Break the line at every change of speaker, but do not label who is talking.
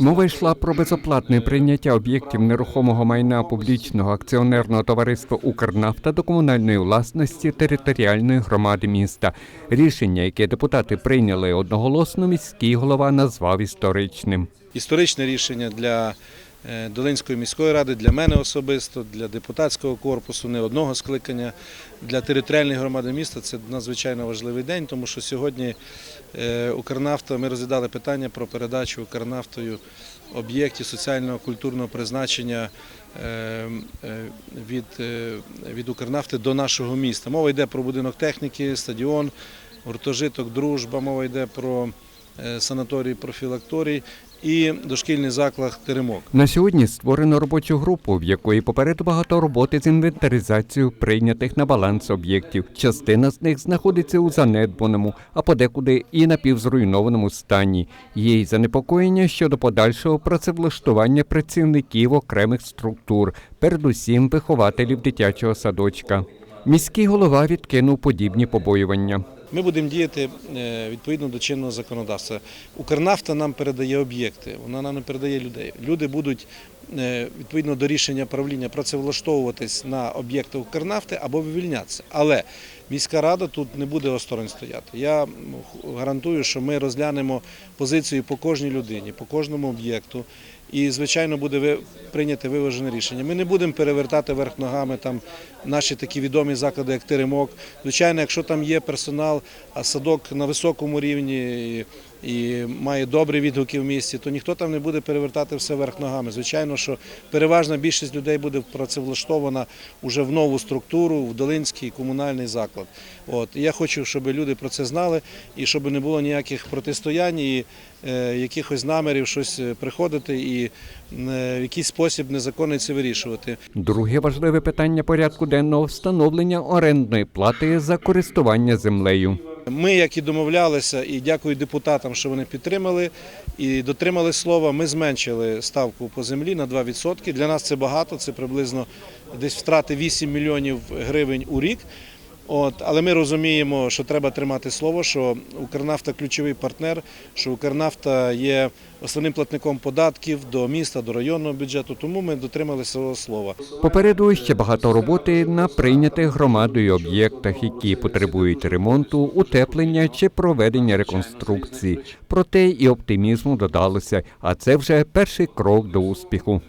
Мова йшла про безоплатне прийняття об'єктів нерухомого майна публічного акціонерного товариства Укрнафта до комунальної власності територіальної громади міста. Рішення, яке депутати прийняли одноголосно, міський голова назвав історичним.
історичне рішення для Долинської міської ради, для мене особисто, для депутатського корпусу, не одного скликання, для територіальної громади міста. Це надзвичайно важливий день, тому що сьогодні е, Укрнафта, ми розглядали питання про передачу Укрнафтою об'єктів соціального культурного призначення е, е, від, е, від Укрнафти до нашого міста. Мова йде про будинок техніки, стадіон, гуртожиток, дружба, мова йде про е, санаторій, профілакторій і дошкільний заклад Теремок.
На сьогодні створено робочу групу, в якої попереду багато роботи з інвентаризацією прийнятих на баланс об'єктів. Частина з них знаходиться у занедбаному, а подекуди і напівзруйнованому стані. Є й занепокоєння щодо подальшого працевлаштування працівників окремих структур, передусім вихователів дитячого садочка. Міський голова відкинув подібні побоювання.
Ми будемо діяти е, відповідно до чинного законодавства. Укрнафта нам передає об'єкти, вона нам не передає людей. Люди будуть е, відповідно до рішення правління працевлаштовуватись на об'єкти Укрнафти або вивільнятися. Але міська рада тут не буде осторонь стояти. Я гарантую, що ми розглянемо позицію по кожній людині, по кожному об'єкту. І, звичайно, буде прийняте виважене рішення. Ми не будемо перевертати верх ногами там наші такі відомі заклади, як Теремок. Звичайно, якщо там є персонал, а садок на високому рівні і, має добрі відгуки в місті, то ніхто там не буде перевертати все верх ногами. Звичайно, що переважна більшість людей буде працевлаштована вже в нову структуру, в Долинський комунальний заклад. От я хочу, щоб люди про це знали і щоб не було ніяких протистоянь і е, якихось намірів щось е, приходити і е, в якийсь спосіб незаконно це вирішувати.
Друге важливе питання порядку денного встановлення орендної плати за користування землею.
Ми, як і домовлялися, і дякую депутатам, що вони підтримали і дотримали слова. Ми зменшили ставку по землі на 2%. Для нас це багато, це приблизно десь втрати 8 мільйонів гривень у рік. От, але ми розуміємо, що треба тримати слово, що Укрнафта ключовий партнер, що Укрнафта є основним платником податків до міста, до районного бюджету. Тому ми дотримали свого слова.
Попереду ще багато роботи на прийнятих громадою об'єктах, які потребують ремонту, утеплення чи проведення реконструкції. Проте і оптимізму додалося, а це вже перший крок до успіху.